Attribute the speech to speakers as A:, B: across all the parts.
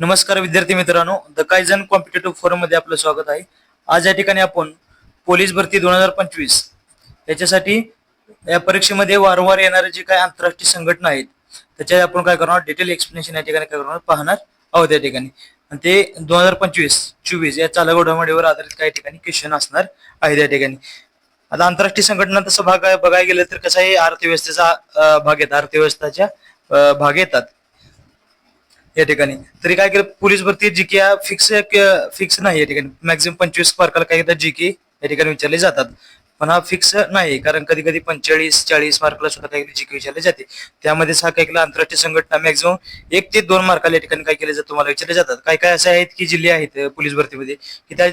A: नमस्कार विद्यार्थी मित्रांनो द कायझन कॉम्पिटेटिव्ह फोरममध्ये आपलं स्वागत आहे. आज या ठिकाणी आपण पोलीस भरती दोन हजार पंचवीस याच्यासाठी या परीक्षेमध्ये वारंवार येणारे जे काही आंतरराष्ट्रीय संघटना आहेत त्याच्या आपण काय करणार डिटेल एक्सप्लेनेशन या ठिकाणी काय करणार पाहणार आहोत या ठिकाणी. आणि ते दोन हजार पंचवीस चोवीस या चालक घडामोडीवर आधारित काही ठिकाणी क्वेश्चन असणार आहेत या ठिकाणी. आता आंतरराष्ट्रीय संघटना तसं भाग बघायला गेलं तर कसं आहे अर्थव्यवस्थेचा भाग येतात अर्थव्यवस्थेच्या भाग येतात. या ठिकाणी. तरी काय केलं पोलीस भरती जी की फिक्स फिक्स नाही या ठिकाणी. मॅक्झिमम पंचवीस मार्काला काही येतात जी की या ठिकाणी विचारले जातात. पण हा फिक्स नाही कारण कधी कधी पंचेचाळीस चाळीस मार्काला सुद्धा काही जी के विचारले जाते. त्यामध्ये हा काही आंतरराष्ट्रीय संघटना मॅक्झिमम एक ते दोन मार्काला या ठिकाणी काय केले जातं तुम्हाला विचारले जातात काय काय असे आहेत की जिल्हे आहेत पोलीस भरतीमध्ये? की त्या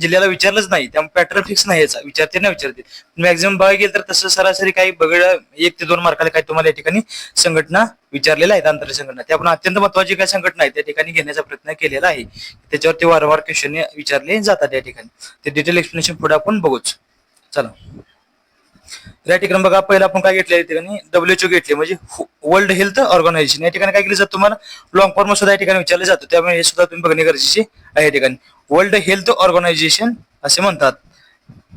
A: जिल्ह्याला विचारलंच नाही त्यामुळे पॅटर्न फिक्स नाही याचा. विचारते ना विचारते मॅक्झिमम बघायला गेलं तर तसं सरासरी काही बघड एक ते दोन मार्काला काही तुम्हाला या ठिकाणी संघटना विचारलेल्या आहेत आंतरराष्ट्रीय संघटना. त्या पण अत्यंत महत्वाची काही संघटना आहेत त्या ठिकाणी घेण्याचा प्रयत्न केलेला आहे. त्याच्यावरती वारंवार क्वेश्चन विचारले जातात या ठिकाणी. ते डिटेल एक्सप्लेनेशन पुढे आपण बघूच. चला. तर या ठिकाणी बघा पहिला आपण काय घेतले या ठिकाणी? डब्ल्यूएचओ घेतले म्हणजे वर्ल्ड हेल्थ ऑर्गनायझेशन या ठिकाणी काय केलं जातं तुम्हाला? लॉंग फॉर्म सुद्धा या ठिकाणी विचारलं जातो. त्यामुळे हे सुद्धा तुम्ही बघणे गरजेचे आहे या ठिकाणी. वर्ल्ड हेल्थ ऑर्गनायझेशन असे म्हणतात.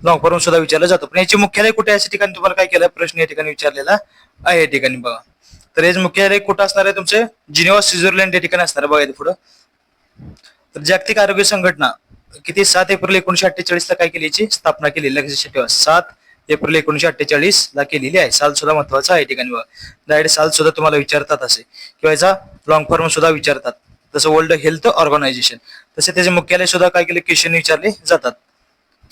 A: लॉंग फॉर्म सुद्धा विचारला जातो. पण याचे मुख्यालय कुठे आहे, अशा ठिकाणी तुम्हाला काय केलं? प्रश्न या ठिकाणी विचारलेला आहे या ठिकाणी बघा. तर याचे मुख्यालय कुठं असणार आहे? तुमचे जिनेवा स्वित्झर्लंड या ठिकाणी असणार बघा इथे पुढं. तर जागतिक आरोग्य संघटना किती? सात एप्रिल एकोणीशे अठ्ठेचाळीस ला काय केली याची? स्थापना केली. लक्षात ठेवा सात एप्रिल एकोणीशे अठ्ठेचाळीस ला केलेली आहे. साल सुद्धा महत्त्वाचा आहे ठिकाणी डायरेक्ट साल सुद्धा तुम्हाला विचारतात असे. किंवा याचा लॉंग फॉर्म सुद्धा विचारतात. जसं वर्ल्ड हेल्थ ऑर्गनायझेशन तसे त्याचे मुख्यालय सुद्धा काय केले? क्वेश्चन विचारले जातात.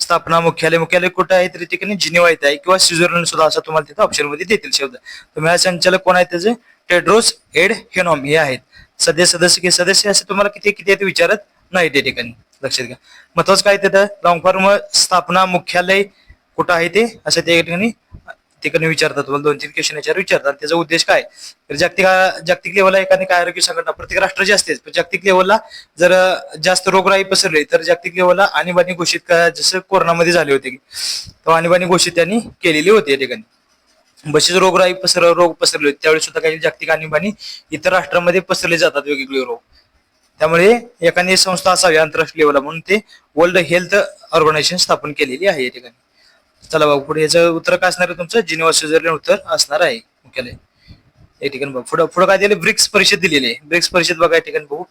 A: स्थापना मुख्यालय. मुख्यालय कुठं आहे? तर ठिकाणी जिनिवा येत आहे. किंवा स्वित्झर्लंड सुद्धा असं तुम्हाला तिथं ऑप्शनमध्ये देतील शब्द. हा संचालक कोण आहेत त्याचे? टेड्रोस एड हेनॉम हे आहेत. सध्या सदस्य की सदस्य असे तुम्हाला किती किती आहेत विचारत नाही त्या ठिकाणी. लक्षात घ्या. महत्वाचं काय तिथं? लॉंग फॉर्म स्थापना मुख्यालय कुठं आहे ते? असं त्या ठिकाणी तिकडे विचारतात तुम्हाला. दोन तीन क्वेश्चन याच्यावर विचारतात. त्याचा उद्देश काय? तर जागतिक जागतिक लेवलला एखादी काय आरोग्य संघटना? प्रत्येक राष्ट्राची असतेच पण जागतिक लेवलला जर जास्त रोगराई पसरली तर जागतिक लेवलला आणीबाणी घोषित जसं कोरोनामध्ये झाले होते. की तेव्हा आणीबाणी घोषित त्यांनी केलेली होती या ठिकाणी. बसेच रोगराई पसर रोग पसरले होते. त्यावेळी सुद्धा काही जागतिक आणीबाणी इतर राष्ट्रांमध्ये पसरले जातात वेगवेगळे रोग. त्यामुळे एखादी संस्था असावी आंतरराष्ट्रीय लेवलला म्हणून ते वर्ल्ड हेल्थ ऑर्गनायझेशन स्थापन केलेली आहे या ठिकाणी. चला बघ पुढे याचं उत्तर काय असणार आहे तुमचं? जिनिवा स्वित्झर्लंड उत्तर असणार आहे मुख्यालय. या ठिकाणी बघ पुढं पुढं काय दिलं ब्रिक्स परिषद दिलेली आहे. ब्रिक्स परिषद बघा या ठिकाणी बघू.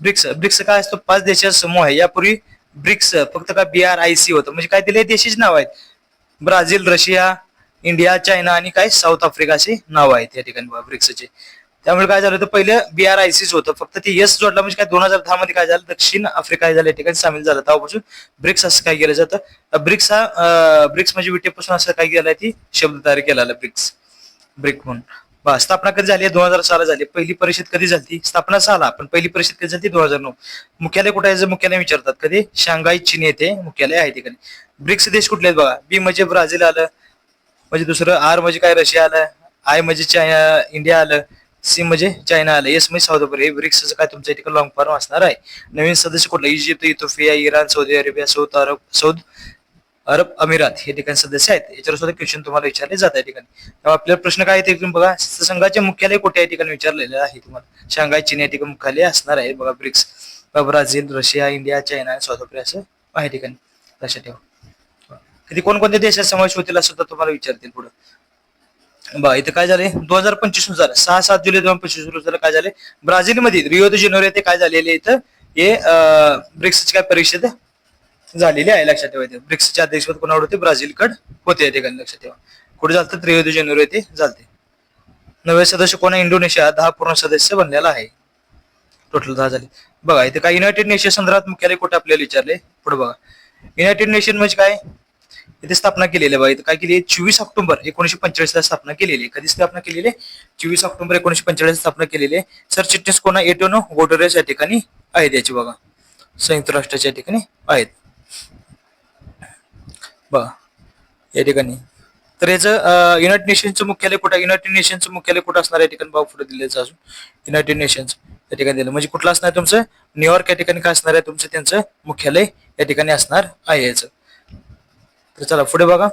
A: ब्रिक्स ब्रिक्स काय असतो? पाच देशाचा समूह आहे. यापूर्वी ब्रिक्स फक्त का बी आर आय सी होतं. म्हणजे काय दिले देशाचे नाव आहेत. ब्राझील रशिया इंडिया चायना आणि काय? साऊथ आफ्रिका असे नाव आहेत या ठिकाणी बघा ब्रिक्सचे. त्यामुळे काय झालं होतं पहिले बी आर आय होतं. फक्त ते यस जोडला म्हणजे काय दोन हजार दहा मध्ये काय झालं दक्षिण आफ्रिका झालं या ठिकाणी सामील झालं. तेव्हापासून ब्रिक्स असं काय केलं जातं. ब्रिक्स हा ब्रिक्स म्हणजे विटेपासून असं काय केलं ती शब्द तयार केला ब्रिक्स. ब्रिक म्हणून. बा स्थापना कधी झाली? दोन हजार साला झाली. पहिली परिषद कधी झाली? स्थापना साला पण पहिली परिषद कधी झाली? दोन हजार नऊ. मुख्यालय कुठे आहे मुख्यालय विचारतात कधी? शांघाई चीन येथे मुख्यालय आहे ठिकाणी ब्रिक्स देश कुठले आहेत बघा? बी म्हणजे ब्राझील आलं. म्हणजे दुसरं आर म्हणजे काय? रशिया आलं. आय म्हणजे चायना इंडिया आलं. सी म्हणजे चायना आलं. एस म्हणजे साऊथ अफ्रिका हे ब्रिक्सचं काय तुमच्या ठिकाणी लॉंग फॉर्म असणार आहे. नवीन सदस्य कुठलं? Egypt Ethiopia Iran Saudi Arabia Saud Arab Saud Arab अमिरात हे ठिकाणी सदस्य आहेत. याच्यावर सुद्धा क्वेश्चन तुम्हाला विचारले जात आहे ठिकाणी. आपल्याला प्रश्न काय आहे ते तुम्ही बघा. संघाचे मुख्यालय कुठे या ठिकाणी विचारलेले आहे तुम्हाला. शांघाय चीन या ठिकाणी मुख्यालय असणार आहे. बघा BRICS Brazil Russia India China South Africa असं आहे ठिकाणी. लक्षात ठेवा. कधी कोणकोणत्या देशात समावेश होतील असं सुद्धा तुम्हाला विचारतील पुढे. बघा इथं काय झाले दोन हजार पंचवीसनुसार सहा सात जुलै दोन हजार पंचवीसनुसार काय झाले ब्राझील मध्ये रिओ दे जेनेरो येथे काय झालेले इथं? हे ब्रिक्सची काय परिषद झालेली आहे लक्षात ठेवायचे ब्रिक्सचे अध्यक्षपद कोणावर होते? ब्राझील कड होते या ठिकाणी लक्षात ठेवा. कुठे चालतं रिओ दे जेनेरो येथे चालते नवे सदस्य कोण इंडोनेशिया. दहा पूर्ण सदस्य बनलेला आहे. टोटल दहा झाले. बघा इथे काय युनायटेड नेशन संदर्भात मुख्यालय कुठे आपल्याला विचारले पुढे बघा. युनायटेड नेशन म्हणजे काय? इथे स्थापना केलेली आहे बघा. इथे काय केली आहे? चोवीस ऑक्टोबर एकोणीशे पंचेचाळीस ला स्थापना केलेली आहे. कधी स्थापना केलेली आहे चोवीस ऑक्टोबर एकोणीशे पंचेचाळीस स्थापना केलेली आहे. सरचिटणीस कोणा एटोनो गोटोरेस या ठिकाणी आहेत याची बघा. संयुक्त राष्ट्राच्या ठिकाणी आहेत. बघा. या ठिकाणी. तर याचं युनायटेड नेशनचं मुख्यालय कुठं आहे? युनायटेड नेशनचं मुख्यालय कुठं असणार या ठिकाणी भाऊ पुढे दिले अजून. युनायटेड नेशन्स या ठिकाणी दिलं म्हणजे कुठलं असणार तुमचं? न्यूयॉर्क या ठिकाणी काय असणार आहे? तुमचं त्यांचं मुख्यालय या ठिकाणी असणार आहे याचं. तर चला पुढे बघा.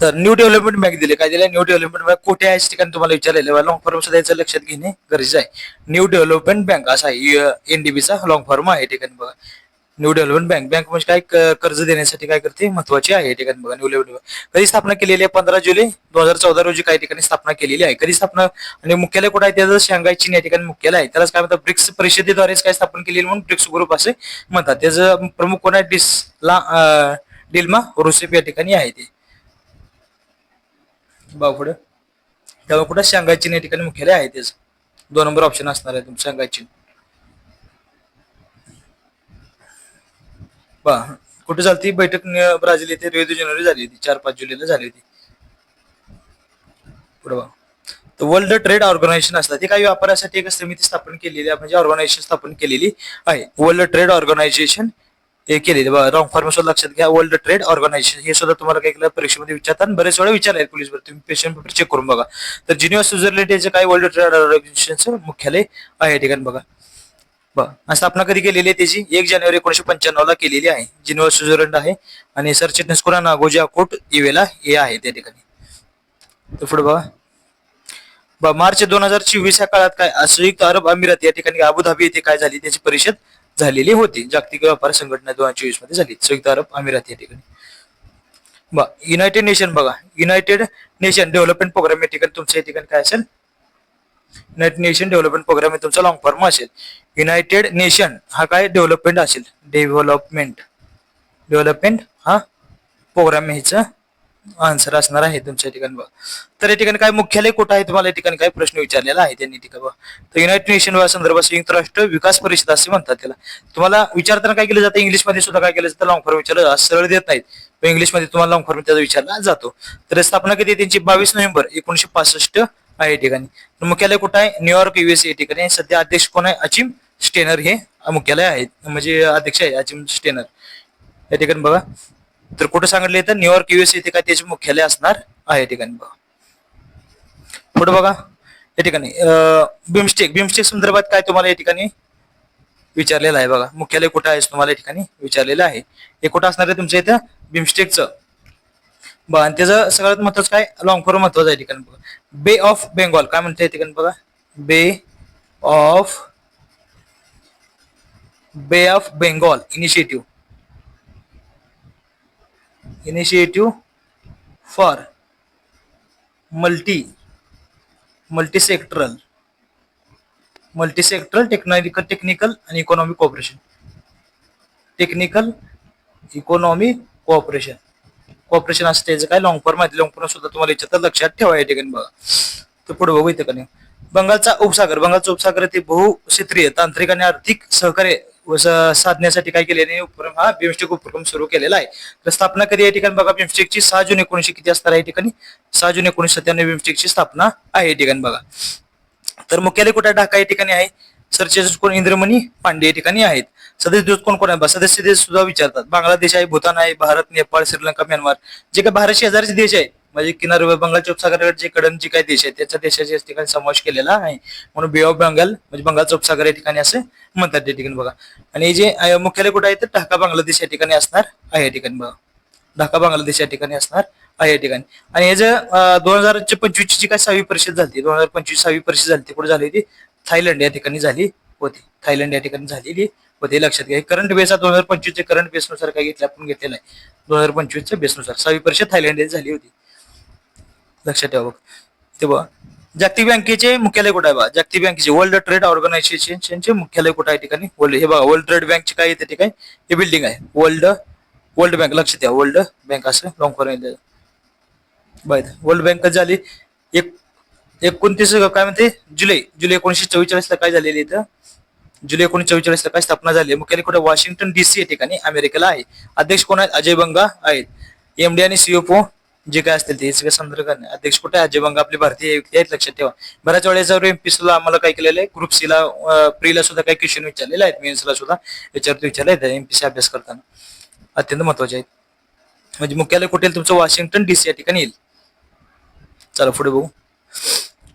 A: तर न्यू डेव्हलपमेंट बँक दिले काय दिले? न्यू डेव्हलपमेंट बँक कुठे आहे? ठिकाणी तुम्हाला विचारलेलं लॉंग फॉर्म सुद्धा याचं लक्षात घेणे गरजेचं आहे. न्यू डेव्हलपमेंट बँक असा आहे एनडीबीचा लॉंग फॉर्म आहे ठिकाणी बघा. न्यू डेव्हलपमेंट बँक बँक म्हणजे काय कर्ज देण्यासाठी काय करते? महत्वाची आहे ठिकाणी बघा न्यू डेव्हलपमेंट कधी स्थापना केलेली आहे? पंधरा जुलै दोन हजार चौदा रोजी काही ठिकाणी स्थापना केलेली आहे. कधी स्थापना आणि मुख्यालय कुठे आहे? त्याचं शांघाय चीन या ठिकाणी मुख्यालय आहे. त्यालाच काय म्हणतात? ब्रिक्स परिषदेद्वारेच काय स्थापन केलेली म्हणून ब्रिक्स ग्रुप असे म्हणतात. त्याचं प्रमुख कोण आहे? डिसला अं, डिल्मा रुसेफ या ठिकाणी आहे ते. बघा पुढे. त्यामुळे कुठं शांघाय चीन या ठिकाणी मुख्यालय आहे त्याचं दोन नंबर ऑप्शन असणार आहे तुमचं शांघाय चीन बा कुठे झाली बैठक न- ब्राझील येथे रिओ जानेवारी झाली होती. चार पाच जुलैला झाली होती. पुढे बघा. तर वर्ल्ड ट्रेड ऑर्गनायझेशन असतात ते काही व्यापारासाठी एक समिती स्थापन केलेली आहे. म्हणजे ऑर्गनायझेशन स्थापन केलेली आहे. वर्ल्ड ट्रेड ऑर्गनायझेशन हे केलेली बघा रॉंग फॉर्म सुद्धा लक्षात घ्या. वर्ल्ड ट्रेड ऑर्गनायझेशन हे सुद्धा तुम्हाला काही परीक्षेमध्ये विचारतात आणि बरेच वेळा विचारले पोलीस भरती तुम्ही पेशन पेपर चेक करून बघा. तर जिनिवा स्वित्झर्लंड याचे काय वर्ल्ड ट्रेड ऑर्गनायझेशनचं मुख्यालय आहे या ठिकाणी बघा. स्थापना कधी केलेली आहे त्याची? एक जानेवारी एकोणीशे पंच्याण्णव ला केलेली आहे. जिनोवा स्वित्झर्लंड आहे. आणि सरचिटणीस कोणा नागोजी अकोट इवेला हे आहे त्या ठिकाणी. पुढे बघा. बा मार्च दोन हजार चोवीस या काळात काय संयुक्त अरब अमिरात या ठिकाणी अबुधाबी येथे काय झाली? त्याची परिषद झालेली होती. जागतिक व्यापार संघटना दोन हजार चोवीसमध्ये झाली. संयुक्त अरब अमिरात या ठिकाणी. बा युनायटेड नेशन बघा. युनायटेड नेशन डेव्हलपमेंट प्रोग्राम या ठिकाणी तुमच्या या ठिकाणी काय असेल? युनायटेड नेशन डेव्हलपमेंट प्रोग्राम हे तुमचा लॉंग फॉर्म असेल. युनायटेड नेशन हा काय डेव्हलपमेंट असेल? डेव्हलपमेंट डेव्हलपमेंट हा प्रोग्राम ह्याचा आन्सर असणार आहे तुमच्या ठिकाणी बघा. तर या ठिकाणी काय मुख्यालय कुठं आहे? तुम्हाला या ठिकाणी काय प्रश्न विचारलेला आहे त्यांनी ठिकाणी बघा. तर युनायटेड नेशन संदर्भात संयुक्त राष्ट्र विकास परिषद असे म्हणतात त्याला. तुम्हाला विचारताना काय केलं जातं? इंग्लिशमध्ये सुद्धा काय केलं जातं? लॉंग फॉर्म विचारलं सरळ देत नाहीत. इंग्लिशमध्ये तुम्हाला लॉंग फॉर्म त्याचा विचारला जातो. तर स्थापना कधी त्यांची बावीस नोव्हेंबर एकोणीशे पासष्ट आहे या ठिकाणी. मुख्यालय कुठं आहे? न्यूयॉर्क युएस या ठिकाणी. सध्या अध्यक्ष कोण आहे? अचिम स्टेनर हे मुख्यालय आहेत म्हणजे अध्यक्ष आहे अचिम स्टेनर. या ठिकाणी बघा. तर कुठं सांगितलं तर न्यूयॉर्क युएस येथे काय त्याचे मुख्यालय असणार आहे या ठिकाणी बघा. पुढे बघा. या ठिकाणी बिमस्टेक बिमस्टेक संदर्भात काय तुम्हाला या ठिकाणी विचारलेलं आहे बघा. मुख्यालय कुठं आहे तुम्हाला या ठिकाणी विचारलेलं आहे. हे कुठं असणार आहे तुमच्या इथं? बिमस्टेकचं आणि त्याचं सगळ्यात महत्वाचं काय? लॉंग फॉर्म महत्वाचं आहे या ठिकाणी बघा. बे ऑफ बेंगॉल काय म्हणते या ठिकाणी बघा? Bay of bay of Bengal initiative initiative for multi multisectoral multisectoral technomical technical आणि economic cooperation technical economic cooperation cooperation असते त्याचं काय लॉंग फॉर्म आहे लॉंग फॉर्म सुद्धा तुम्हाला याच्यात लक्षात ठेवा या ठिकाणी बघा. तर पुढे बघू इथे का नाही बंगालचा उपसागर बंगालचा उपसागर ते बहुक्षेत्रीय तांत्रिक आणि आर्थिक सहकार्य साधण्यासाठी काय केले उपक्रम हा बिमस्टेक उपक्रम सुरू केलेला आहे. तर स्थापना कधी या ठिकाणी बघा? बिमस्टेकची सहा जून एकोणीशे किती असणार या ठिकाणी? सहा जून एकोणीशे सत्त्याण्णव बिमस्टेकची स्थापना आहे या ठिकाणी बघा. तर मुख्यालय कुठे ढाका या ठिकाणी आहे. सरचिटणीस कोण? इंद्रमणी पांडे या ठिकाणी आहेत. सदस्य देश कोण कोण आहे सदस्य देश सुद्धा विचारतात. बांगलादेश आहे भूतान आहे भारत नेपाळ श्रीलंका म्यानमार. जे काही भारत शेजारचे देश आहेत म्हणजे किनार बंगालच्या उपसागराचे कडन जे काही देश आहेत त्याच्या देशाच्या या ठिकाणी समावेश केलेला आहे. म्हणून बे ऑफ बंगाल म्हणजे बंगालचा उपसागर या ठिकाणी असं म्हणतात त्या ठिकाणी बघा. आणि जे मुख्यालय कुठे आहे तर ढाका बांगलादेश या ठिकाणी असणार आहे या ठिकाणी बघा. ढाका बांगलादेश या ठिकाणी असणार आहे या ठिकाणी. आणि हे जे दोन हजार पंचवीस ची काय सहावी परिषद झाली दोन हजार पंचवीस सहावी परिषद झाली ती कुठे झाली होती? थायलंड या ठिकाणी झाली होती. थायलंड या ठिकाणी झालेली होती. लक्षात घ्या. करंट बेस दोन हजार पंचवीसच्या करंट बेसनुसार काय घेतलं आपण घेतलेलं आहे दोन हजार पंचवीसच्या बेसनुसार सहावी परिषद थायलंड येथे झाली होती. लक्षात ठेवा बघ. ते बघा. जागतिक बँकेचे मुख्यालय कुठे आहे बघा? जागतिक बँकेचे वर्ल्ड ट्रेड ऑर्गनायझेशनचे मुख्यालय कुठे आहे ठिकाणी? वर्ल्ड हे बघा वर्ल्ड ट्रेड बँकचे काय येते ठिकाणी? हे बिल्डिंग आहे. World world bank. लक्षात द्या वर्ल्ड बँक असं लॉंग फॉर्म वर्ल्ड बँक झाली. एक एकोणतीस काय म्हणते? जुलै. जुलै एकोणीशे चव्वेचाळीसला काय झालेली इथं? जुलै एकोणीशे चौवेचाळीसला काय स्थापना झाली आहे? मुख्यालय कुठे? वॉशिंग्टन डीसी या ठिकाणी अमेरिकेला आहे. अध्यक्ष कोण आहेत? अजय बंगा आहेत. एमडी आणि सीओपो जे काय असतील ते सगळे संदर्भ अध्यक्ष कुठे? आहे? अजय बंगा आपले भारतीय व्यक्ती आहेत लक्षात ठेवा. बऱ्याच वेळेस एमपी सुद्धा आम्हाला काय केलेलं आहे? ग्रुप सीला प्रीला सुद्धा काही क्वेश्चन विचारलेले आहेत. मेन्सला सुद्धा विचारतो विचारले आहेत. एमपीसी अभ्यास करताना. अत्यंत महत्त्वाचे आहेत. म्हणजे मुख्यालय कुठे? येईल? तुमचं वॉशिंग्टन डीसी या ठिकाणी येईल. चला पुढे बघू.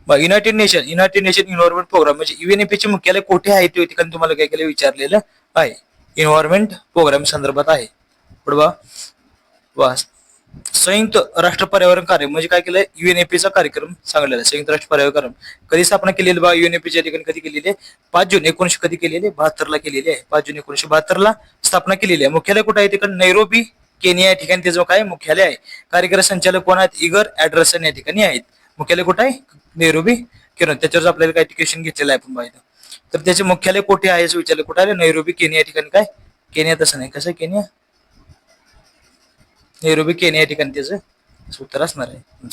A: United Nation United Nation environment programme म्हणजे UNEP चे मुख्यालय कुठे आहे ते ठिकाणी तुम्हाला काय केलं विचारलेलं आहे. इन्व्हायरमेंट प्रोग्राम संदर्भात आहे. पुढे संयुक्त राष्ट्र पर्यावरण कार्य म्हणजे काय केलं UNEP चा कार्यक्रम सांगलेला आहे. संयुक्त राष्ट्र पर्यावरण कार्यक्रम कधी स्थापना केलेली बा UNEP च्या ठिकाणी कधी केलेली आहे? पाच जून एकोणीशे कधी केलेली आहे? बहात्तर ला केलेली आहे. पाच जून एकोणीशे बहात्तर ला स्थापना केलेली आहे. मुख्यालय कुठे आहे तिकडे नैरोबी केनिया या ठिकाणी त्याचं काय मुख्यालय आहे. कार्यक्रम संचालक कोण आहेत? इगर ऍड्रसन या ठिकाणी आहेत. मुख्यालय कुठे आहे? नैरोबी किरण त्याच्यावर आपल्याला काय टिकेशन घेतलेलं आहे आपण पाहिजे तर त्याचे मुख्यालय कुठे आहे असं विचारलं. कुठे आहे? नैरोबी केनिया या ठिकाणी काय? केनिया तसं नाही. कसं आहे केनिया? नैरोबी केनिया या ठिकाणी त्याचं उत्तर असणार आहे.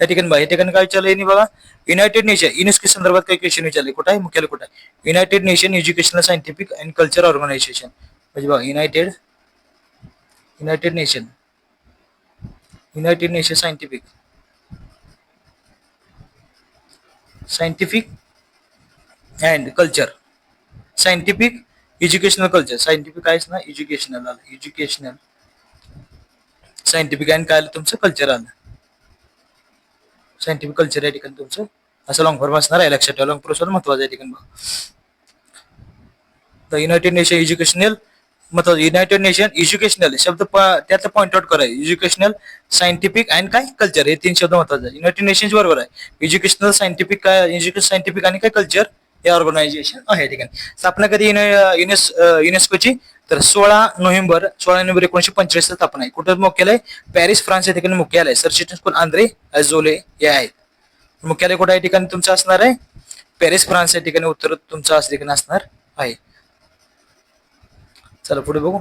A: त्या ठिकाणी बघा या ठिकाणी काय विचारलं यांनी बघा? युनायटेड नेशन युनेस्को संदर्भात काही क्वेश्चन विचारले. कुठे आहे? मुख्यालय कुठे आहे? United Nation educational scientific and culture organisation म्हणजे बघा United United Nation United Nation scientific scientific and culture scientific educational culture scientific आहेच ना? एज्युकेशनल आलं. एज्युकेशनल सायंटिफिक अँड काय आलं तुमचं? कल्चर आलं. सायंटिफिक कल्चर या ठिकाणी तुमचं. असं लॉंग फॉर्म असणार आहे. लक्षात ठेवा. लॉंग प्रोसेस महत्वाचं आहे ठिकाणी द युनायटेड नेशन एज्युकेशनल महत्वाचं युनायटेड नेशन एज्युकेशनल शब्द प- पॉईंट पॉइंट आउट करा. एज्युकेशनल सायंटिफिक अँड काय? कल्चर हे तीन शब्द महत्त्वाचे आहे युनायटेड नेशन्स बरोबर आहे. एज्युकेशनल सायंटिफिक काय? एज्युकेशन सायंटिफिक आणि काय? कल्चर हे ऑर्गनायझेशन आहे ठिकाणी स्थापना कधी युनेस युनेस्कोची? तर सोळा नोव्हेंबर सोळा नोव्हेंबर एकोणीशे पंचेचाळीस स्थापना आहे. कुठं मुख्यालय? पॅरिस फ्रान्स या ठिकाणी मुख्यालय सरचिटणीस कोण स्कूल आंद्रे अझोले हे आहेत. मुख्यालय कुठं या ठिकाणी तुमचं असणार आहे? पॅरिस फ्रान्स या ठिकाणी उत्तर तुमचं असं ठिकाणी असणार आहे. चला पुढे बघू.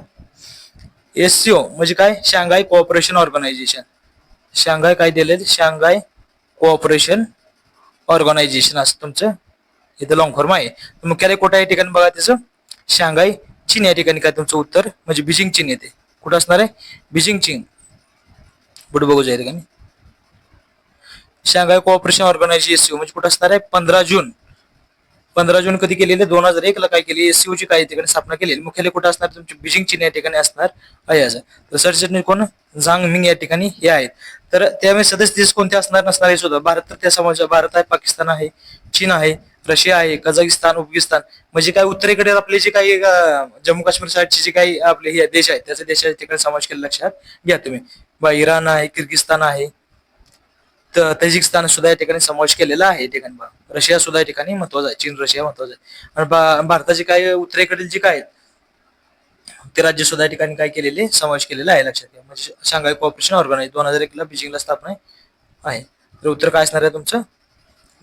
A: एससीओ म्हणजे काय? शांघाय कोऑपरेशन ऑर्गनायझेशन शांघाय काय दिले शांघाय कोऑपरेशन ऑर्गनायझेशन असं तुमचं इथं लॉंग फॉर्म आहे. मुख्यालय कुठं या ठिकाणी बघा त्याचं शांघाय चीन या ठिकाणी काय तुमचं उत्तर? म्हणजे बिजिंग चीन येते. कुठं असणार आहे? बिजिंग चीन पुढे बघू या ठिकाणी. शांघाय कोऑपरेशन ऑर्गनायझेशन म्हणजे कुठं असणार आहे? पंधरा जून. पंधरा जून कधी केलेले दोन हजार एक ला काय केली एससीओची काय ठिकाणी स्थापना केलेली मुख्यालय कुठं असणार तुमची बीजिंग चीन या ठिकाणी असणार आहे तर सरचिटणीस कोण? झांग मिंग या ठिकाणी हे आहेत. तर त्यामुळे सदस्य देश कोणते असणार नसणार हे सुद्धा. भारत तर त्या समाज भारत आहे पाकिस्तान आहे चीन आहे रशिया आहे कझाकिस्तान उझबेकिस्तान. म्हणजे काय उत्तरेकडे आपले जे काही जम्मू काश्मीर साईडचे जे काही आपले हे देश आहेत त्याच्या देशाच्या ठिकाणी समावेश केला लक्षात घ्या तुम्ही. बा इराण आहे किर्गिस्तान आहे तर तजिकिस्तान सुद्धा या ठिकाणी समावेश केलेला आहे ठिकाणी बा रशिया सुद्धा या ठिकाणी महत्त्वाचा आहे. चीन रशिया महत्त्वाचा आहे. आणि भारताचे काय उत्तरेकडील जे काय आहेत, ते राज्य सुद्धा या ठिकाणी काय केलेले समावेश केलेला आहे लक्षात घ्या. म्हणजे शांघाय कॉपरेशन ऑर्गनाईज दोन हजार एकला बीजिंगला स्थापना आहे. तर उत्तर काय असणार आहे तुमचं?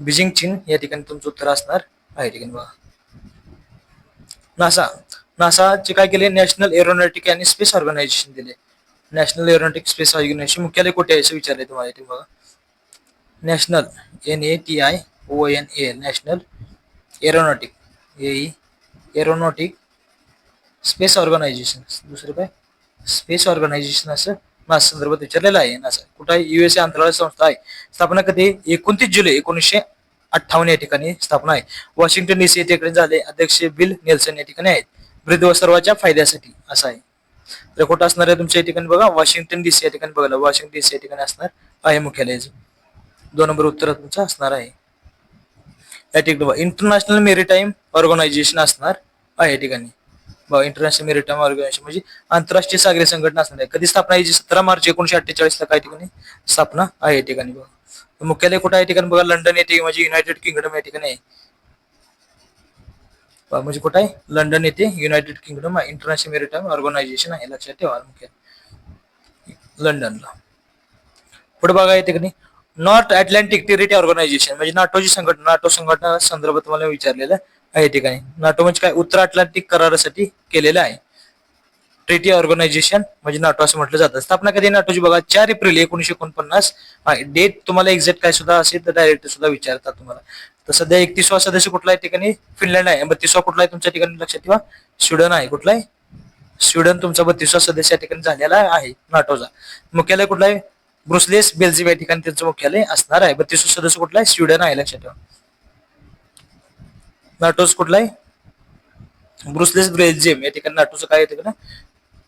A: बीजिंग चीन या ठिकाणी तुमचं उत्तर असणार आहे. ठिकाणी बघा. नासा. नासाचे काय केले? नॅशनल एरोनॉटिक आणि स्पेस ऑर्गनायझेशन दिले. नॅशनल एरोनॉटिक स्पेस ऑर्गनायझेशन मुख्यालय कुठे आहे असं विचारले तुम्हाला. बघा. National N A T I O N A national aeronautic A aeronautic space organisation दुसरं काय? स्पेस ऑर्गनायझेशन असं नासा संदर्भात विचारलेलं आहे. नासा कुठं आहे? युएसए अंतराळ संस्था आहे. स्थापना कधी? एकोणतीस जुलै एकोणीसशे अठ्ठावन्न या ठिकाणी स्थापना आहे. वॉशिंग्टन डीसी येथे ठिकाणी झाले. अध्यक्ष बिल नेल्सन या ठिकाणी आहेत. वृद्ध व सर्वांच्या फायद्यासाठी असं आहे. तर कुठं असणार आहे तुमच्या या ठिकाणी बघा. वॉशिंग्टन डीसी या ठिकाणी बघा वॉशिंग्टन डीसी या ठिकाणी असणार आहे मुख्यालयाचं दोन नंबर उत्तर तुमचं असणार आहे. या ठिकाणी इंटरनॅशनल मेरीटाईम ऑर्गनायझेशन असणार आहे या ठिकाणी. बघा इंटरनॅशनल मेरीटाईम ऑर्गनायझेशन म्हणजे आंतरराष्ट्रीय सागरी संघटना असणार आहे. कधी स्थापना आहे सतरा मार्च एकोणीशे अठ्ठेचाळीस ला काय ठिकाणी? स्थापना आहे या ठिकाणी बघा. मुख्यालय कुठं आहे ठिकाणी? बघा लंडन येथे म्हणजे युनायटेड किंगडम या ठिकाणी आहे. म्हणजे कुठं आहे? लंडन येथे United Kingdom international maritime organisation आहे. लक्षात ठेवा मुख्य. लंडनला. पुढे बघा या ठिकाणी. नॉर्थ अटलांटिक टेरिटरी ऑर्गनायझेशन म्हणजे नाटोची संघटना नाटो संघटना संदर्भात तुम्हाला विचारलेलं आहे ठिकाणी. नाटो म्हणजे काय? उत्तर अटलांटिक करारासाठी केलेलं आहे. ट्रिटी ऑर्गनायझेशन म्हणजे नाटो असं म्हटलं जातं. स्थापना कधी? नाटोची बघा चार एप्रिल एकोणीशे एकोणपन्नास. डेट तुम्हाला एक्झॅक्ट काय सुद्धा असेल तर डायरेक्ट सुद्धा विचारतात तुम्हाला. तर सध्या एकतीसवा सदस्य कुठला आहे ठिकाणी? फिनलँड आहे. बत्तीसवा कुठला आहे तुमच्या ठिकाणी? लक्षात ठेवा. स्वीडन आहे. कुठला आहे? स्वीडन तुमचा बत्तीसवा सदस्य या ठिकाणी झालेला आहे नाटोचा. मुख्यालय कुठला आहे? ब्रुसलेस बेल्जियम या ठिकाणी त्यांचं मुख्यालय असणार आहे. बत्तीस सदस्य कुठला आहे? स्वीडन आहे लक्षात ठेवा. नाटोस कुठला आहे? ब्रुसलेस बेल्जियम या ठिकाणी नाटोचं काय येतं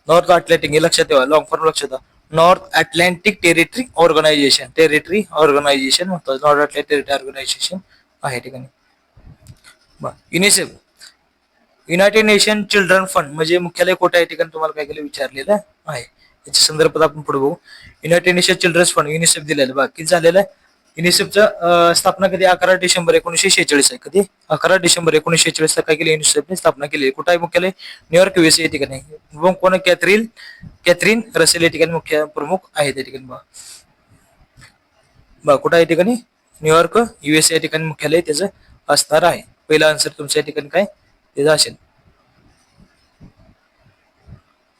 A: नॉर्थ अटलांटिक हे लक्षात ठेवा. लॉंग फॉर्म लक्षात ठेवा. North Atlantic territory organisation territory organisation म्हणतात. नॉर्थ अटलांटिक टेरिटरी ऑर्गनायझेशन आहे ठिकाणी. UNICEF United Nation children fund म्हणजे मुख्यालय कोठे आहे ठिकाणी? तुम्हाला काय केलं? विचारलेलं आहे. याच्या संदर्भात आपण पुढे बघू. United Nation children's fund UNICEF दिलेलं बघा. किती झालेलं आहे? युनिसेफचं स्थापना कधी? अकरा डिसेंबर एकोणीसशे शेहेचाळीस आहे. कधी? अकरा डिसेंबर एकोणीसशे शेहेचाळीस ला काय केली? युनिसेफने स्थापना केली. आहे. कुठं आहे मुख्यालय न्यूयॉर्क युएसए या ठिकाणी. मग कोण? कॅथरीन कॅथरीन रसेल या ठिकाणी मुख्य प्रमुख आहेत या ठिकाणी बघा. बघा कुठं या ठिकाणी? न्यूयॉर्क युएसए या ठिकाणी मुख्यालय त्याचं असणार आहे. पहिला आन्सर तुमच्या या ठिकाणी काय? त्याचं असेल.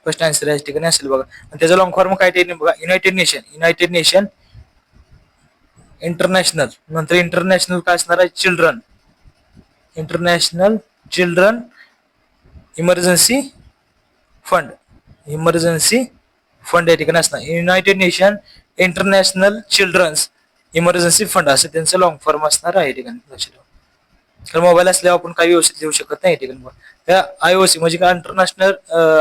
A: फर्स्ट आन्सर या ठिकाणी असेल बघा. आणि त्याचा लॉंग फॉर्म काय ते बघा United Nation United Nation international नंतर इंटरनॅशनल काय असणार आहे? Children international children emergency fund emergency fund या ठिकाणी असणार. United Nation international children's emergency fund असं त्यांचं लॉंग फॉर्म असणार आहे या ठिकाणी. लक्षात ठेवा. तर मोबाईल असल्यावर आपण काही व्यवस्थित लिहू शकत नाही ठिकाणी त्या आयओसी म्हणजे काय इंटरनॅशनल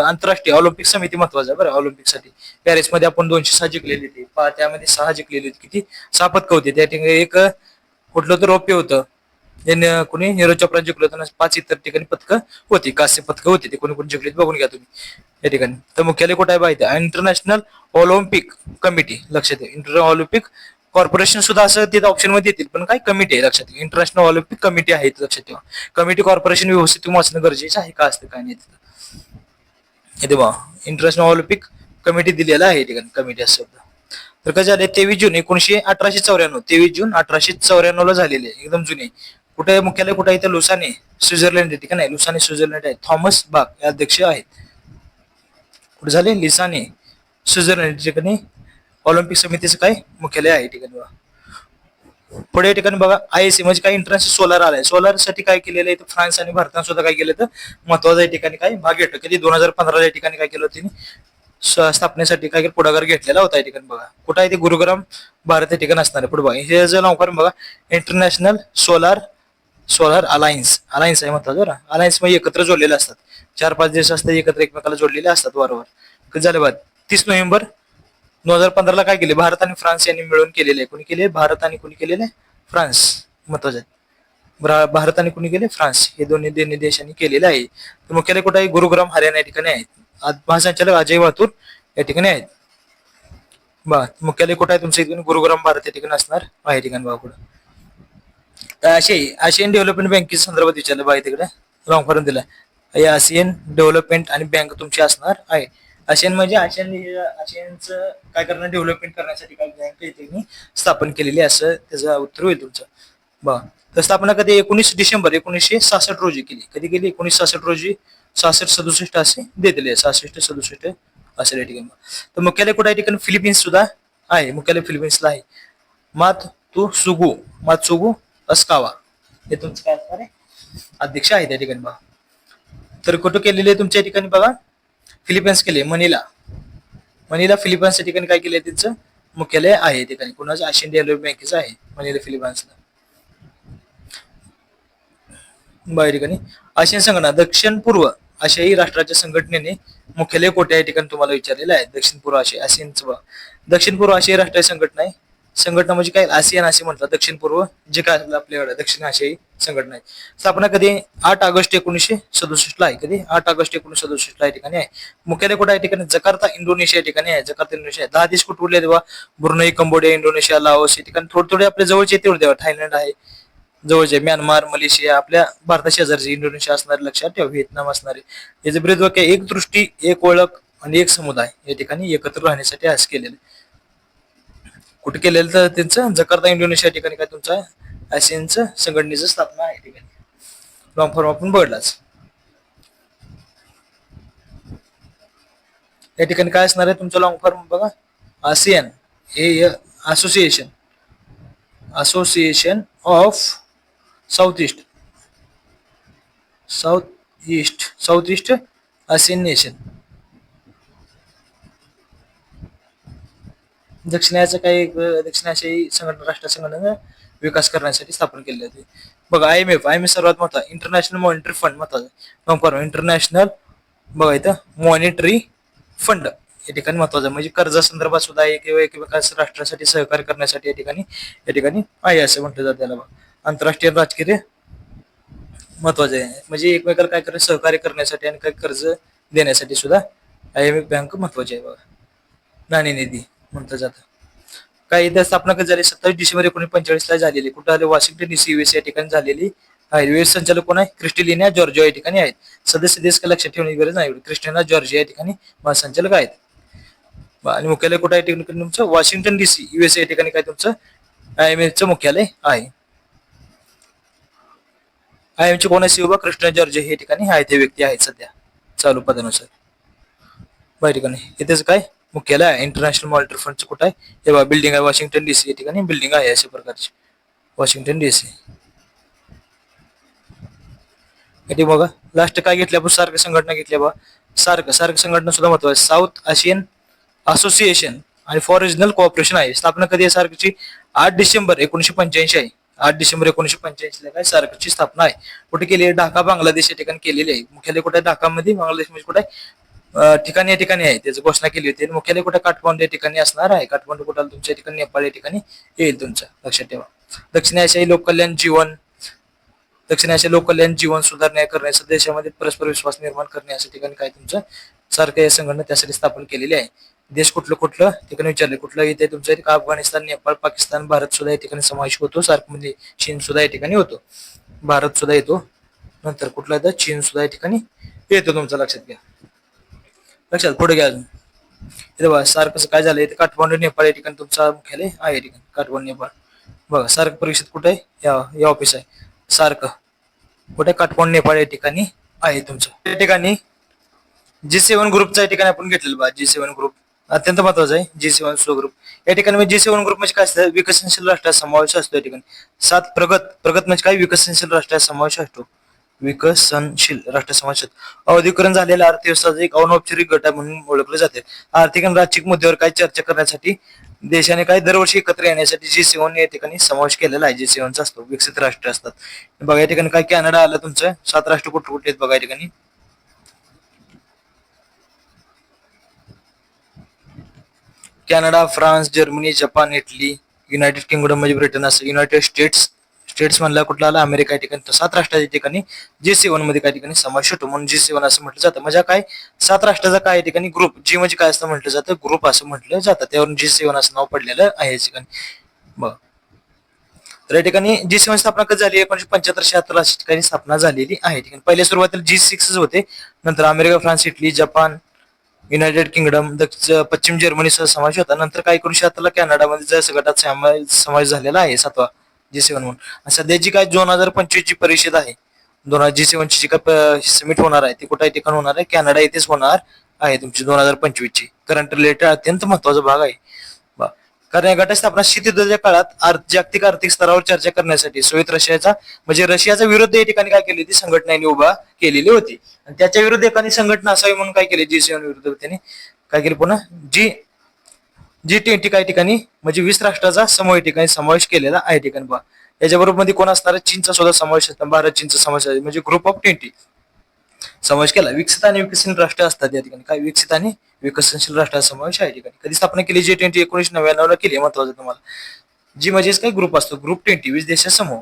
A: आंतरराष्ट्रीय ऑलिम्पिक समिती महत्वाचं आहे बरं ऑलिम्पिकसाठी पॅरिसमध्ये आपण दोनशे सहा जिंकलेली होती पा- त्यामध्ये सहा जिंकलेली होती. किती? सहा पदकं होती. त्या ठिकाणी एक कुठलं तर रौप्य होतं. ज्यांनी कोणी? नीरज चोप्रा जिंकलं होतं. पाच इतर ठिकाणी पथकं होती. कास्य पथकं होती. ते कोणी कोणी जिंकली बघून घ्या तुम्ही. या ठिकाणी. तर मुख्यालय कुठं आहे माहिती इंटरनॅशनल ऑलिम्पिक कमिटी. लक्षात इंटर ऑलिम्पिक कॉर्पोरेशन सुद्धा असं तिथं ऑप्शनमध्ये येतील पण काय कमिटी आहे लक्षात ठेवा. इंटरनॅशनल ऑलिम्पिक कमिटी आहे लक्षात ठेवा. कमिटी कॉर्पोरेशन व्यवस्थित तुम्ही वाचणं गरजेचं आहे का असतं काय नाही तिथं. बघा इंटरनॅशनल ऑलिम्पिक कमिटी दिलेला आहे ठिकाणी कमिटी असं तर काय झाले तेवीस जून एकोणीशे अठराशे चौऱ्याण्णव तेवीस जून अठराशे चौऱ्याण्णव ला झालेले आहे, एकदम जुने. कुठे मुख्यालय कुठे आहे? तर लुसाने स्वित्झर्लंड आहे ठिकाणी. आहे लुसाने स्वित्झर्लंड आहे. थॉमस बाग हे अध्यक्ष आहेत. कुठे झाले? लिसाने स्वित्झर्लंड ठिकाणी. ऑलिम्पिक समितीचं काय मुख्यालय आहे ठिकाणी बघा. पुढे या ठिकाणी बघा आयएससी म्हणजे काय? इंटरनॅशनल सोलार आलाय. सोलारसाठी काय केलेलं आहे? फ्रान्स आणि भारतानं सुद्धा काय केलं तर महत्त्वाच्या ठिकाणी काय? भाग घेतो कधी दोन हजार पंधराच्या या ठिकाणी काय केलं होतं त्यांनी स्थापनेसाठी काय केलं, पुढाकार घेतलेला होता या ठिकाणी बघा. कुठं आहे ते? गुरुग्राम भारत या ठिकाणी असणार आहे. पुढे बघा. हे जर लवकर बघा international solar solar alliance alliance आहे म्हणतात बरं. अलायन्समध्ये एकत्र जोडलेले असतात. चार पाच देश असतात एकत्र एकमेकाला जोडलेले असतात वारंवार. झाले बाद तीस नोव्हेंबर दोन हजार पंधराला काय केले? भारत आणि फ्रान्स यांनी मिळून केलेले. आहे कोणी केले? भारत आणि कोणी केलेले? फ्रान्स. महत्त्वाचे आहे. भारत आणि कोणी केले? फ्रान्स. हे दोन्ही दोन्ही देशांनी केलेले आहे. तर मुख्यालय कुठे आहे? गुरुग्राम हरियाणा या ठिकाणी आहेत महासंचालक अजय वाहतूर या ठिकाणी आहेत. बा मुख्यालय कुठे आहे तुमच्या इथे गुरुग्राम भारत या ठिकाणी असणार. आहे या ठिकाणी बाबा कुठं आशियाई आशियन डेव्हलपमेंट बँकेच्या संदर्भात विचारलं. बघा तिकडे लॉंग फॉर्म दिला आशियन डेव्हलपमेंट आणि बँक तुमची असणार आहे. आशियन म्हणजे आशियन आशियनचं काय करणार डेव्हलपमेंट करण्यासाठी काय बँक त्यांनी स्थापन केलेली आहे असं त्याचं उत्तर होईल तुमचं. बा तर स्थापना कधी एकोणीस डिसेंबर एकोणीसशे सहासष्ट रोजी केली. कधी केली? एकोणीस सहासष्ट रोजी सहासष्ट सदुसष्ट असे देतले सहासष्ट सदुसष्ट असेल या ठिकाणी. तर मुख्यालय कुठे आहे? ठिकाणी फिलिपिन्स सुद्धा आहे. मुख्यालय फिलिपिन्सला आहे. मात तू सुगू. मात सुगू अस्कावा. हे तुमचं काय असणार आहे? अध्यक्ष आहे त्या ठिकाणी बघा. तर कुठं केलेले आहे तुमच्या ठिकाणी बघा? फिलिपाईन्स केले मनीला. मनीला फिलिपाईन्सच्या ठिकाणी काय केलंय त्यांचं मुख्यालय आहे ठिकाणी. कोणाचं? आशियन डेव्हलपमेंट बँकेचं आहे मनीला फिलिपाईन्सला बाहेर ठिकाणी. आशियन संघटना दक्षिण पूर्व आशियाई राष्ट्राच्या संघटनेने मुख्यालय कोठे या ठिकाणी तुम्हाला विचारलेलं आहे. दक्षिण पूर्व आशिया आशियन दक्षिण पूर्व आशियाई राष्ट्रीय संघटना आहे. संघटना म्हणजे काय? आसियान असे म्हणतात दक्षिण पूर्व जे काय आपल्याकडे दक्षिण आशियाई संघटना आहे स्थापना कधी आठ ऑगस्ट एकोणीसशे सदुसष्ट ला आहे कधी? आठ ऑगस्ट एकोणीसशे सदुसष्ट ला या ठिकाणी आहे. मुख्यालय कुठे आहे? ठिकाणी जकार्ता इंडोनेशिया या ठिकाणी आहे. जकार्ता इंडोनेशिया दहा देश कुठे उरले तेव्हा? ब्रुनई कंबोडिया इंडोनेशिया लाओस या ठिकाणी थोडे थोडे आपल्या जवळचे तेवढे देवा थायलंड आहे. जवळचे म्यानमार मलेशिया आपल्या भारता शेजारचे इंडोनेशिया असणारे लक्षात ठेवा. व्हिएतनाम असणारे. याचे ब्रीद वाक्य एक दृष्टी एक ओळख आणि एक समुदाय या ठिकाणी एकत्र राहण्यासाठी आज केलेलं आहे. कुठे केलेलं तर त्यांचं जकार्ता इंडोनेशिया ठिकाणी काय तुमचं आसियनचं संघटनेचं स्थापना आहे ठिकाणी. लॉंग फॉर्म आपण बघलाच या ठिकाणी काय असणार आहे? तुमचं लॉंग फॉर्म बघा. आसियन हे association association of south east south east south east ASEAN nation दक्षिण काही एक, दक्षिण आशियाई संघटना राष्ट्र संघटना विकास करण्यासाठी स्थापन केले होते बघा I M F I M F सर्वात मोठा इंटरनॅशनल मॉनिटरी फंड महत्त्वाचा इंटरनॅशनल बघा इथं मॉनिटरी फंड या ठिकाणी महत्वाचं आहे. म्हणजे कर्जासंदर्भात सुद्धा एक किंवा राष्ट्रासाठी सहकार्य करण्यासाठी या ठिकाणी या ठिकाणी आहे असं म्हटलं जातं त्याला आंतरराष्ट्रीय राजकीय महत्त्वाचे आहे. म्हणजे एकमेकाला काय करायचं सहकार्य करण्यासाठी आणि काही कर्ज देण्यासाठी सुद्धा आय एम एफ बँक महत्वाची आहे बघा. नाणेनिधी. म्हटलं जातं. काही इथं स्थापना कधी झाली सत्तावीस डिसेंबर एकोणीशे पंचेचाळीस ला झालेली. कुठं आले वॉशिंग्टन डीसी युएस या ठिकाणी झालेली. आहे युएस संचालक कोण आहे? क्रिस्टिलिना जॉर्जिया या ठिकाणी आहेत. सदस्य देश का लक्षात ठेवण्याची गरज नाही. क्रिस्टिना जॉर्जिया या ठिकाणी महासंचालक आहेत. आणि मुख्यालय कुठं आहे? ठिकाणी तुमचं? वॉशिंग्टन डीसी युएस या ठिकाणी काय तुमचं? आय एम चं मुख्यालय आहे. आय एम चे कोण आहे? शिवबा कृष्णा जॉर्जिया हे ठिकाणी आहेत. हे व्यक्ती आहेत सध्या. चालू पदानुसार. बाय ठिकाणी. इथेच काय? मुख्यालय आहे. इंटरनॅशनल मॉनिटर फंडचं कुठं आहे? हे बघा बिल्डिंग आहे वॉशिंग्टन डीसी या ठिकाणी. बिल्डिंग आहे अशा प्रकारची. वॉशिंग्टन डीसी ठीक बघा लास्ट काय घेतल्या आपण सारखं संघटना घेतल्या बघा. सारखं सारखं संघटना सुद्धा महत्वाची साऊथ आशियन असोसिएशन आणि फॉर रिजनल कॉपरेशन आहे. स्थापना कधी आहे? सार्कची आठ डिसेंबर एकोणीशे पंच्याऐंशी आहे. आठ डिसेंबर एकोणीशे पंच्याऐंशी ला काय? सार्कची स्थापना आहे. कुठे केली आहे? ढाका बांगलादेश या ठिकाणी केलेली आहे. मुख्यालय कुठे आहे? ढाकामध्ये. बांगलादेशमध्ये कुठे आहे? ठिकाणी या ठिकाणी आहे. त्याची घोषणा केली होती. मुख्यालय कुठे? काठमांडू या ठिकाणी असणार आहे. काठमांडू कुठं? तुमच्या ठिकाणी नेपाळ या ठिकाणी येईल तुमचं. लक्षात ठेवा. दक्षिण आशियाई लोककल्याण जीवन दक्षिण आशिया लोककल्याण जीवन सुधारणा करण्याचं देशामध्ये परस्पर विश्वास निर्माण करणे अशा ठिकाणी काय तुमचं? सारखं या संघटना त्यासाठी स्थापन केलेली आहे. देश कुठलं कुठलं? ठिकाणी विचारले. कुठलं? इथे तुमच्या इथे अफगाणिस्तान नेपाळ पाकिस्तान भारत सुद्धा या ठिकाणी समावेश होतो. सारखं म्हणजे चीन सुद्धा या ठिकाणी होतो. भारत सुद्धा येतो. नंतर कुठला? येतं चीन सुद्धा या ठिकाणी येतो. तुमचं लक्षात घ्या. लक्षात पुढे घ्या अजून. इथे बघा सारखं काय झालं इथे काठमांडू नेपाळ या ठिकाणी तुमचा मुख्यालय आहे या ठिकाणी काठमांडू नेपाळ. बघा सारखं परीक्षेत कुठे? आहे या या ऑफिस आहे. सारखं. कुठे? काठमांडू नेपाळ या ठिकाणी आहे तुमचं. या ठिकाणी जी सेवन ग्रुपचा या ठिकाणी आपण घेतलेलं बा जी सेवन ग्रुप अत्यंत महत्वाचं आहे जी सेवन सो ग्रुप या ठिकाणी म्हणजे जी सेवन ग्रुप म्हणजे काय असतं? विकसनशील राष्ट्रात समावेश असतो या ठिकाणी. सात प्रगत प्रगत म्हणजे काय? विकसनशील राष्ट्रात समावेश असतो. विकसनशील राष्ट्र समावेश औद्योगिकरण झालेल्या अर्थव्यवस्था एक अनौपचारिक गट आहे म्हणून ओळखले जाते. आर्थिक आणि राजकीय मुद्द्यावर काय चर्चा करण्यासाठी देशाने काय दरवर्षी एकत्र येण्यासाठी जी सेवन या ठिकाणी समावेश केलेला आहे जी सेवनचा असतो विकसित राष्ट्र असतात. बघा या ठिकाणी काय कॅनडा आलं तुमचं? सात राष्ट्र कुठे कुठे आहेत बघा या ठिकाणी. Canada France Germany Japan Italy United Kingdom म्हणजे ब्रिटन असं. युनायटेड स्टेट्स स्टेट्स म्हणला कुठला आला अमेरिका या ठिकाणी तर सात राष्ट्राच्या ठिकाणी जी सेवनमध्ये काही ठिकाणी समावेश होतो. म्हणून जी सेवन असं म्हटलं जातं. म्हणजे काय? सात राष्ट्राचा काय ठिकाणी ग्रुप जी म्हणजे काय असं म्हटलं जातं? ग्रुप असं म्हटलं जातं. त्यावरून जी सेवन असं नाव पडलेलं आहे या ठिकाणी. बघ. तर या ठिकाणी जी सेवन स्थापना कधी झाली? एकोणीशे पंच्याहत्तर शहात्तर अशा ठिकाणी स्थापना झालेली आहे. ठिकाणी पहिल्या सुरुवातीला जी सिक्स होते. नंतर America France Italy Japan United Kingdom दक्षिण पश्चिम जर्मनीसह समावेश होता. नंतर काय एकोणीशे शहात्तरला कॅनडामध्ये जर गटात समावेश समावेश झालेला आहे सातवा. जी सेवन म्हणून सध्याची काय दोन हजार पंचवीस ची परिषद आहे. दोन हजार जी सेवनची जी काय समिट होणार आहे ती कुठे ठिकाण होणार आहे. कॅनडा येथेच होणार आहे तुमची दोन हजार पंचवीस ची. करंट रिलेटेड अत्यंत महत्त्वाचा भाग आहे. कारण या गट स्थापना शीतयुद्धाच्या काळात जागतिक आर्थिक स्तरावर चर्चा करण्यासाठी सोवियत रशियाचा म्हणजे रशियाचा विरुद्ध या ठिकाणी काय केली होती? संघटनेने उभा केलेली होती. आणि त्याच्या विरुद्ध एखादी संघटना असावी म्हणून काय केली? जी सेवन विरुद्ध त्याने. काय केली पुन्हा? जी जी ट्वेंटी काही ठिकाणी म्हणजे वीस राष्ट्राचा समूह या ठिकाणी समावेश केलेला आहे ठिकाणी बा याच्याबरोबरमध्ये कोण असणार? चीनचा सुद्धा समावेश असतो. भारत चीनचा समावेश म्हणजे ग्रुप ऑफ ट्वेंटी समावेश केला. विकसित आणि विकसनशील राष्ट्र असतात या ठिकाणी. काय? विकसित आणि विकसनशील राष्ट्राचा समावेश आहे या ठिकाणी. कधी स्थापना केली? जी ट्वेंटी एकोणीशे नव्याण्णव ला केली. महत्वाचं तुम्हाला. जी म्हणजेच काय? ग्रुप असतो. ग्रुप ट्वेंटी वीस देशासमूह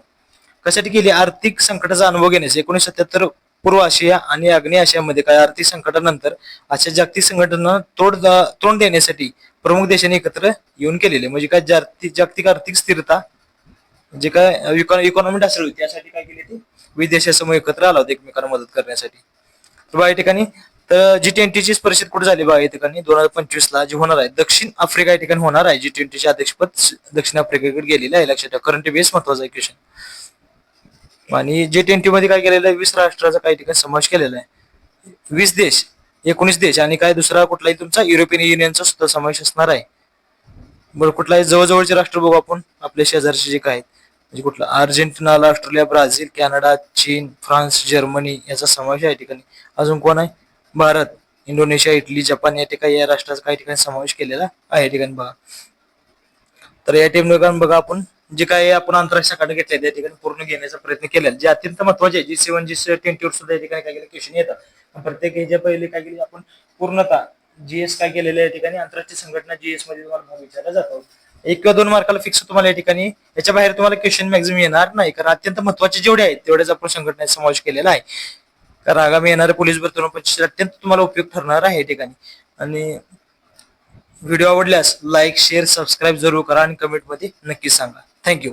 A: कशासाठी केली? आर्थिक संकटाचा अनुभव घेण्यास एकोणीशे सत्याहत्तर पूर्व आशिया आणि आग्नेय आशियामध्ये काय? आर्थिक संकटानंतर अशा जागतिक संघटना तोड तोंड देण्यासाठी प्रमुख देशांनी एकत्र येऊन केलेले. म्हणजे काय जागतिक जागतिक आर्थिक स्थिरता जे काय इकॉनॉमी ढासळली होती. त्यासाठी काय केली ते? विदेशासमोर एकत्र आला होता एकमेकांना मदत करण्यासाठी. तर बा या ठिकाणी तर जी ट्वेंटीची परिषद कुठे झाली? बा या ठिकाणी दोन हजार पंचवीस ला जी होणार आहे. दक्षिण आफ्रिका या ठिकाणी होणार आहे. जी ट्वेंटीचे अध्यक्षपद दक्षिण आफ्रिकेकडे गेलेलं आहे. लक्षात ठेवा करंट बेस महत्त्वाचा आहे क्वेश्चन आणि जी ट्वेंटी मध्ये काय केलेलं आहे? वीस राष्ट्राचा काही ठिकाणी समावेश केलेला आहे. वीस देश एकोणीस देश आणि काय दुसरा कुठलाही तुमचा युरोपियन युनियनचा सुद्धा समावेश असणार आहे. बरं कुठलाही जवळजवळचे राष्ट्र बघू आपण आपल्या शेजारचे जे काय आहेत. म्हणजे कुठला अर्जेंटिनाला ऑस्ट्रेलिया ब्राझील कॅनडा चीन फ्रान्स जर्मनी याचा समावेश आहे ठिकाणी. अजून कोण आहे? भारत इंडोनेशिया इटली जपान या ठिकाणी या राष्ट्राचा काही ठिकाणी समावेश केलेला आहे ठिकाणी बघा. तर या ठिकाणी बघा आपण जे काही आपण आंतरराष्ट्रीय काढून घेतले त्या ठिकाणी पूर्ण घेण्याचा प्रयत्न केला जे अत्यंत महत्त्वाचे आहे जी सेवन जी ट्वेंटीवर सुद्धा या ठिकाणी काय केलं क्वेश्चन येतात. प्रत्येक ह्याच्या पहिले काय केली आपण पूर्णतः जीएस काय केलेलं या ठिकाणी आंतरराष्ट्रीय संघटना जीएसमध्ये तुम्हाला भाग विचारला जातो. एक किंवा दोन मार्काला फिक्स तुम्हाला या ठिकाणी याच्या बाहेर तुम्हाला क्वेश्चन मॅक्झिमम येणार नाही कारण अत्यंत महत्त्वाचे जेवढे आहेत तेवढेच आपण संघटनेचा समावेश केलेला आहे. कारण आगामी येणारे पोलीस भरती पंचवीस अत्यंत तुम्हाला उपयोग ठरणार आहे या ठिकाणी. आणि व्हिडिओ आवडल्यास लाईक शेअर सबस्क्राईब जरूर करा आणि कमेंटमध्ये नक्की सांगा. थँक्यू